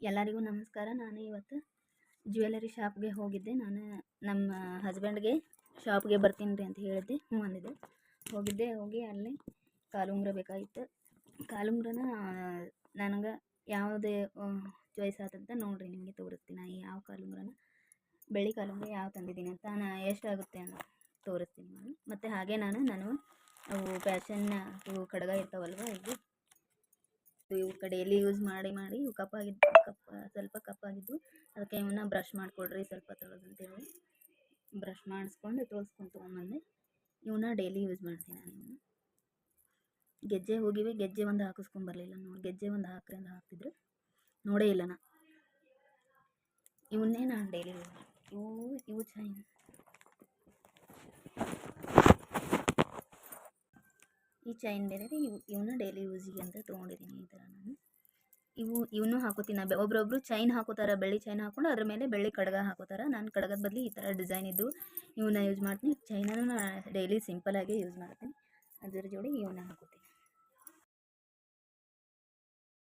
ಎಲ್ಲರಿಗೂ ನಮಸ್ಕಾರ. ನಾನು ಇವತ್ತು ಜ್ಯುವೆಲರಿ ಶಾಪ್ಗೆ ಹೋಗಿದ್ದೆ. ನಾನು ನಮ್ಮ ಹಸ್ಬೆಂಡ್ಗೆ ಶಾಪ್ಗೆ ಬರ್ತೀನಿ ರೀ ಅಂತ ಹೇಳಿದ್ದೆ. ಹ್ಞೂ ಅಂದಿದ್ದೆ. ಹೋಗಿದ್ದೆ. ಹೋಗಿ ಅಲ್ಲಿ ಕಾಲುಂಗುರ ಬೇಕಾಗಿತ್ತು. ಕಾಲುಂಗ್ರನ ನನಗೆ ಯಾವುದೇ ಚಾಯ್ಸ್ ಆತಂತ ನೋಡಿರಿ, ನಿಮಗೆ ತೋರಿಸ್ತೀನಿ. ನಾ ಯಾವ ಕಾಲುಂಗ್ರನ ಬೆಳ್ಳಿ ಕಾಲುಂಗ್ರ ಯಾವ ತಂದಿದ್ದೀನಿ ಅಂತ ನಾನು ಎಷ್ಟಾಗುತ್ತೆ ಅಂತ ತೋರಿಸ್ತೀನಿ ನಾನು. ಮತ್ತು ಹಾಗೆ ನಾನು ನಾನು ಅವು ಫ್ಯಾಷನ್ ಕಡಗ ಇರ್ತಾವಲ್ವ ಇವು ಡೈಲಿ ಯೂಸ್ ಮಾಡಿ ಮಾಡಿ ಇವು ಕಪ್ಪಾಗಿದ್ದು ಕಪ್ಪ ಸ್ವಲ್ಪ ಕಪ್ಪಾಗಿದ್ದು ಅದಕ್ಕೆ ಇವನ್ನ ಬ್ರಷ್ ಮಾಡಿಕೊಡ್ರಿ ಸ್ವಲ್ಪ ತೊಳೆದಂತೇಳಿ ಬ್ರಷ್ ಮಾಡಿಸ್ಕೊಂಡು ತೋರಿಸ್ಕೊಂಡು ತೊಗೊಂಬಂದೆ. ಇವನ್ನ ಡೈಲಿ ಯೂಸ್ ಮಾಡ್ತೀನಿ ನಾನು ಇವನ್ನ ಗೆಜ್ಜೆ ಹೋಗಿವಿ, ಗೆಜ್ಜೆ ಒಂದು ಹಾಕಿಸ್ಕೊಂಬರ್ಲಿಲ್ಲ ನೋಡಿ. ಗೆಜ್ಜೆ ಒಂದು ಹಾಕ್ರಿ ಅಂತ ಹಾಕ್ತಿದ್ರು. ನೋಡೇ ಇಲ್ಲ ನಾ. ಇವನ್ನೇ ನಾನು ಡೈಲಿ ಯೂಸ್ ಇವು ಇವು ಚೈನ್ ಈ ಚೈನ್ ಬೇರೆ ಇವು ಇವನ್ನ ಡೈಲಿ ಯೂಸಿಗೆ ಅಂತ ತೊಗೊಂಡಿದ್ದೀನಿ ಈ ಥರ ನಾನು. ಇವು ಇವನ್ನೂ ಹಾಕೋತೀನಿ. ನಾ ಚೈನ್ ಹಾಕೋತಾರೆ, ಬೆಳ್ಳಿ ಚೈನ್ ಹಾಕೊಂಡು ಅದ್ರ ಮೇಲೆ ಬೆಳ್ಳಿ ಕಡಗ ಹಾಕೋತಾರೆ. ನಾನು ಕಡಗದ ಬದಲು ಈ ಥರ ಡಿಸೈನ್ ಇದ್ದು ಇವನ್ನ ಯೂಸ್ ಮಾಡ್ತೀನಿ. ಚೈನನ್ನು ನಾನು ಡೈಲಿ ಸಿಂಪಲಾಗೇ ಯೂಸ್ ಮಾಡ್ತೀನಿ. ಅದ್ರ ಜೋಡಿ ಇವನ್ನ ಹಾಕೋತೀನಿ.